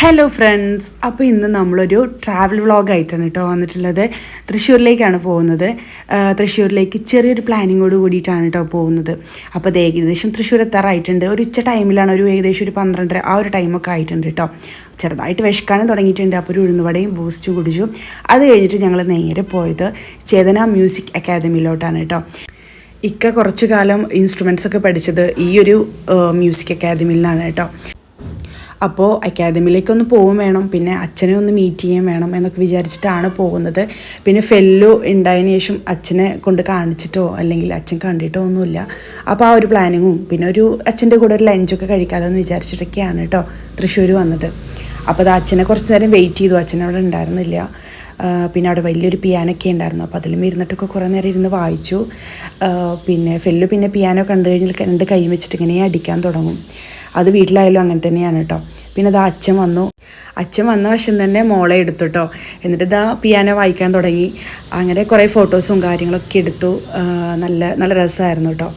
Hello friends അപ്പോൾ ഇന്ന് നമ്മളൊരു ട്രാവൽ വ്ളോഗായിട്ടാണ് കേട്ടോ വന്നിട്ടുള്ളത്. തൃശ്ശൂരിലേക്കാണ് പോകുന്നത്. തൃശ്ശൂരിലേക്ക് ചെറിയൊരു പ്ലാനിങ്ങോട് കൂടിയിട്ടാണ് കേട്ടോ പോകുന്നത്. അപ്പോൾ അത് ഏകദേശം തൃശ്ശൂർ എത്താറായിട്ടുണ്ട്. ഒരു ഉച്ച ടൈമിലാണ് ഒരു ഏകദേശം ഒരു പന്ത്രണ്ടര ആ ഒരു ടൈമൊക്കെ ആയിട്ടുണ്ട് കേട്ടോ. ചെറുതായിട്ട് വിഷക്കാനും തുടങ്ങിയിട്ടുണ്ട്. അപ്പോൾ ഒരു ഉഴുന്നുവടയും ബൂസ്റ്റും കുടിച്ചു. അത് കഴിഞ്ഞിട്ട് ഞങ്ങൾ നേരെ പോയത് ചേതന മ്യൂസിക് അക്കാദമിയിലോട്ടാണ് കേട്ടോ. ഇക്ക കുറച്ചു കാലം ഇൻസ്ട്രുമെൻസ് ഒക്കെ പഠിച്ചത് ഈ ഒരു മ്യൂസിക് അക്കാദമിയിൽ നിന്നാണ് കേട്ടോ. അപ്പോൾ അക്കാദമിയിലേക്കൊന്ന് പോവും വേണം പിന്നെ അച്ഛനെ ഒന്ന് മീറ്റ് ചെയ്യാൻ വേണം എന്നൊക്കെ വിചാരിച്ചിട്ടാണ് പോകുന്നത്. പിന്നെ ഫെല്ലോ ഉണ്ടായതിനു ശേഷം അച്ഛനെ കൊണ്ട് കാണിച്ചിട്ടോ അല്ലെങ്കിൽ അച്ഛൻ കണ്ടിട്ടോ ഒന്നുമില്ല. അപ്പോൾ ആ ഒരു പ്ലാനിങ്ങും പിന്നെ ഒരു അച്ഛന്റെ കൂടെ ഒരു ലഞ്ചൊക്കെ കഴിക്കാമല്ലോ എന്ന് വിചാരിച്ചിട്ടൊക്കെയാണ് കേട്ടോ തൃശ്ശൂർ വന്നത്. അപ്പോൾ അത് അച്ഛനെ കുറച്ച് നേരം വെയിറ്റ് ചെയ്തു അച്ഛൻ അവിടെ ഉണ്ടായിരുന്നില്ല. പിന്നെ അവിടെ വലിയൊരു പിയാനൊക്കെ ഉണ്ടായിരുന്നു. അപ്പോൾ അതിലും ഇരുന്നിട്ടൊക്കെ കുറേ നേരം ഇരുന്ന് വായിച്ചു. പിന്നെ ഫെല്ലു പിന്നെ പിയാനോ കണ്ടു കഴിഞ്ഞാൽ രണ്ട് കൈ വെച്ചിട്ട് ഇങ്ങനെ അടിക്കാൻ തുടങ്ങും. അത് വീട്ടിലായാലും അങ്ങനെ തന്നെയാണ് കേട്ടോ. പിന്നെ ഇതാ അച്ഛൻ വന്നു. അച്ഛൻ വന്ന വശം തന്നെ മോളെ എടുത്തു കേട്ടോ. എന്നിട്ട് ഇതാ പിയാനോ വായിക്കാൻ തുടങ്ങി. അങ്ങനെ കുറേ ഫോട്ടോസും കാര്യങ്ങളൊക്കെ എടുത്തു. നല്ല നല്ല രസമായിരുന്നു കേട്ടോ.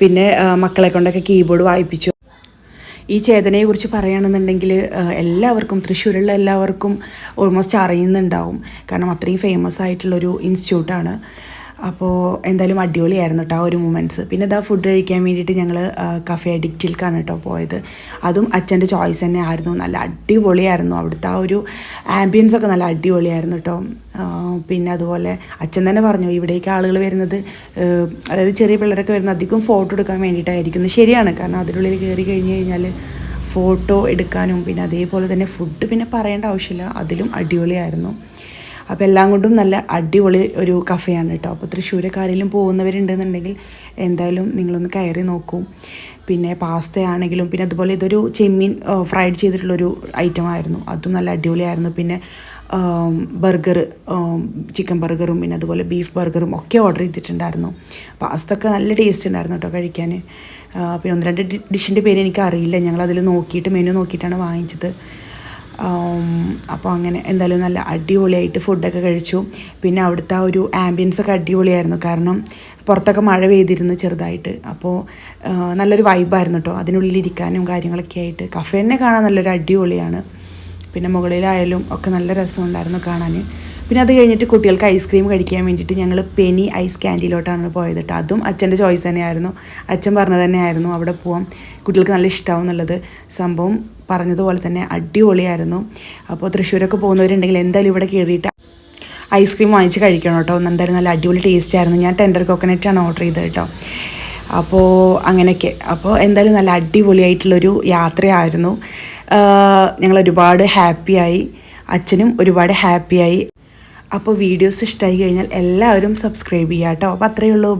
പിന്നെ മക്കളെ കൊണ്ടൊക്കെ കീബോർഡ് വായിപ്പിച്ചു. ഈ ചേതനയെക്കുറിച്ച് പറയുകയാണെന്നുണ്ടെങ്കിൽ എല്ലാവർക്കും തൃശ്ശൂരുള്ള എല്ലാവർക്കും ഓൾമോസ്റ്റ് അറിയുന്നുണ്ടാവും. കാരണം അത്രയും ഫേമസ് ആയിട്ടുള്ളൊരു ഇൻസ്റ്റിറ്റ്യൂട്ടാണ് അപ്പോൾ എന്തായാലും അടിപൊളിയായിരുന്നു കേട്ടോ ആ ഒരു മൂമെന്റ്സ് പിന്നെ ഇതാ ഫുഡ് കഴിക്കാൻ വേണ്ടിയിട്ട് ഞങ്ങൾ കഫേ അഡിക്റ്റിൽക്കാണ് കേട്ടോ പോയത്. അതും അച്ഛന്റെ ചോയ്സ് തന്നെ ആയിരുന്നു നല്ല അടിപൊളിയായിരുന്നു അവിടുത്തെ ആ ഒരു ആംബിയൻസ് ഒക്കെ നല്ല അടിപൊളിയായിരുന്നു കേട്ടോ പിന്നെ അതുപോലെ അച്ഛൻ തന്നെ പറഞ്ഞു ഇവിടേക്ക് ആളുകൾ വരുന്നത് അതായത് ചെറിയ പിള്ളേരൊക്കെ വരുന്നത് അധികം ഫോട്ടോ എടുക്കാൻ വേണ്ടിയിട്ടായിരിക്കും. ശരിയാണ്. കാരണം അതിനുള്ളിൽ കയറി കഴിഞ്ഞ് കഴിഞ്ഞാൽ ഫോട്ടോ എടുക്കാനും പിന്നെ അതേപോലെ തന്നെ ഫുഡ് പിന്നെ പറയേണ്ട ആവശ്യമില്ല. അതിലും അടിപൊളിയായിരുന്നു. അപ്പോൾ എല്ലാം കൊണ്ടും നല്ല അടിപൊളി ഒരു കഫയാണ് കേട്ടോ അപ്പോൾ തൃശ്ശൂരക്കാരെങ്കിലും പോകുന്നവരുണ്ടെന്നുണ്ടെങ്കിൽ എന്തായാലും നിങ്ങളൊന്ന് കയറി നോക്കൂ. പിന്നെ പാസ്ത ആണെങ്കിലും പിന്നെ അതുപോലെ ഇതൊരു ചെമ്മീൻ ഫ്രൈഡ് ചെയ്തിട്ടുള്ളൊരു ഐറ്റം ആയിരുന്നു. അതും നല്ല അടിപൊളിയായിരുന്നു. പിന്നെ ബർഗർ ചിക്കൻ ബർഗറും പിന്നെ അതുപോലെ ബീഫ് ബർഗറും ഒക്കെ ഓർഡർ ചെയ്തിട്ടുണ്ടായിരുന്നു. പാസ്ത ഒക്കെ നല്ല ടേസ്റ്റ് ഉണ്ടായിരുന്നു കേട്ടോ കഴിക്കാൻ. പിന്നെ ഒന്ന് രണ്ട് ഡിഷിന്റെ പേര് എനിക്ക് അറിയില്ല ഞങ്ങൾ അതിൽ നോക്കിയിട്ട് മെനു നോക്കിയിട്ടാണ് വാങ്ങിച്ചത്. അപ്പോൾ അങ്ങനെ എന്തായാലും നല്ല അടിപൊളിയായിട്ട് ഫുഡൊക്കെ കഴിച്ചു. പിന്നെ അവിടുത്തെ ആ ഒരു ആംബിയൻസ് ഒക്കെ അടിപൊളിയായിരുന്നു. കാരണം പുറത്തൊക്കെ മഴ പെയ്തിരുന്നു ചെറുതായിട്ട്. അപ്പോൾ നല്ലൊരു വൈബായിരുന്നു കേട്ടോ അതിനുള്ളിൽ ഇരിക്കാനും കാര്യങ്ങളൊക്കെ ആയിട്ട്. കഫേനെ കാണാൻ നല്ലൊരു അടിപൊളിയാണ്. പിന്നെ മുകളിലായാലും ഒക്കെ നല്ല രസമുണ്ടായിരുന്നു കാണാൻ. പിന്നെ അത് കഴിഞ്ഞിട്ട് കുട്ടികൾക്ക് ഐസ്ക്രീം കഴിക്കാൻ വേണ്ടിയിട്ട് ഞങ്ങൾ പെനി ഐസ് ക്യാന്റീനിലോട്ടാണ് പോയത് കേട്ടോ അതും അച്ഛന്റെ ചോയ്സ് തന്നെയായിരുന്നു. അച്ഛൻ പറഞ്ഞത് തന്നെയായിരുന്നു അവിടെ പോവാം. കുട്ടികൾക്ക് നല്ല ഇഷ്ടമാവും എന്നുള്ളത്. സംഭവം പറഞ്ഞതുപോലെ തന്നെ അടിപൊളിയായിരുന്നു. അപ്പോൾ തൃശ്ശൂരൊക്കെ പോകുന്നവരുണ്ടെങ്കിൽ എന്തായാലും ഇവിടെ കയറിയിട്ട് ഐസ്ക്രീം വാങ്ങിച്ച് കഴിക്കണം കേട്ടോ എന്തായാലും നല്ല അടിപൊളി ടേസ്റ്റ് ആയിരുന്നു. ഞാൻ ടെൻഡർ കോക്കനറ്റാണ് ഓർഡർ ചെയ്തത് കേട്ടോ അപ്പോൾ അങ്ങനെയൊക്കെ. അപ്പോൾ എന്തായാലും നല്ല അടിപൊളിയായിട്ടുള്ളൊരു യാത്രയായിരുന്നു. ഞങ്ങൾ ഒരുപാട് ഹാപ്പിയായി. അച്ഛനും ഒരുപാട് ഹാപ്പിയായി. അപ്പോൾ വീഡിയോസ് ഇഷ്ടമായി കഴിഞ്ഞാൽ എല്ലാവരും സബ്സ്ക്രൈബ് ചെയ്യാം കേട്ടോ അപ്പോൾ അത്രയേ ഉള്ളൂ.